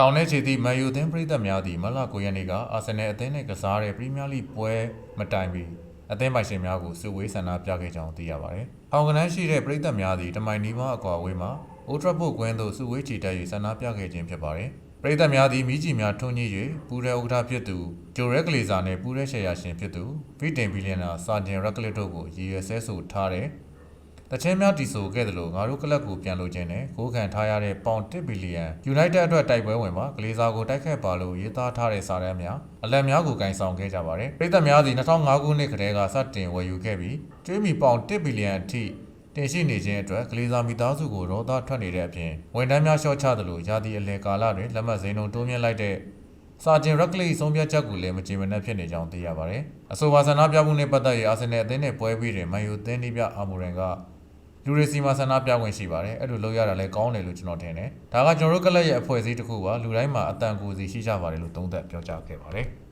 ထောင်ထဲခြေသည့်မန်ယူအသင်းပရိသတ်များသည်မလ9ရက်နေ့ကအာဆင်နယ်အသင်းနှင့်ကစားတဲ့ပရီးမီးယားလိပွဲမတိုင်မီအသင်းပိုင်ရှင်များကိုစုဝေးဆန္ဒပြခဲ့ကြောင်းသိရပါတယ်။ထောင်ကနန်းရှိတဲ့ပရိသတ်များသည်တမိုင်နီးပါးအကွာအဝေးမှာအိုထရပ်ဖို့ကွင်းသို့စုဝေးချီတက်၍ဆန္ဒပြခဲ့ခြင်းဖြစ်ပါတယ်။ပရိသတ်များသည်မိကြီးများထွန်းညှိ၍ပူရဲဥက္ကဋ္ဌဖြစ်သူဂျိုရက်ကလေးစာနှင့်ပူရဲရှယ်ယာရှင်ဖြစ်သူဗီတင်ဘီလီယံနာစာဂျင်ရက်ကလစ်တို့ကိုရည်ရွယ်ဆဲဆိုထားတဲ့ တချင်းများတီဆိုခဲ့တယ်လို့ငါတို့ကလပ်ကိုပြန်လို့ခြင်းနဲ့ကိုးခံထားရတဲ့ပေါင်1ဘီလီယံ United အတွက်တိုက်ပွဲဝင်မှာကလေးစားကိုတိုက်ခိုက်ပါလို့ရေးသားထားတဲ့စာတမ်းများအလက်များကိုကင်ဆောင်ခဲ့ကြပါတယ်ပြည်သက်များသည်2005ခုနှစ်ကတည်းကစတင်ဝယ်ယူခဲ့ပြီးကျွေးမီပေါင်1ဘီလီယံအထိတင်ရှိနေခြင်းအတွက်ကလေးစားမိသားစုကိုရောသားထွက်နေတဲ့အပြင်ဝန်ထမ်းများလျှော့ချသလိုယာတီအလဲကာလတွင်လက်မှတ်စိန်ုံတိုးမြင့်လိုက်တဲ့စာဂျင်ရက်လီဆုံးဖြတ်ချက်ကိုလည်းမကြေမနက်ဖြစ်နေကြောင်းသိရပါတယ်။အဆိုပါဆန္ဒပြမှုနဲ့ပတ်သက်၍အာဆင်နယ်အသင်းနဲ့ပွဲပြီးတွင်မန်ယူအသင်းဒီပြအာမူရန်က လူရီစီမှာဆန္ဒပြခွင့်ရှိပါတယ်။အဲ့လိုလုပ်ရတာလည်းကောင်းတယ်လို့ကျွန်တော်ထင်တယ်။ဒါကကျွန်တော်တို့ကလပ်ရဲ့အဖွဲ့အစည်းတစ်ခုပါလူတိုင်းမှာအတန်ကိုယ်စီရှိကြပါတယ်လို့သုံးသပ်ပြောကြားခဲ့ပါတယ်။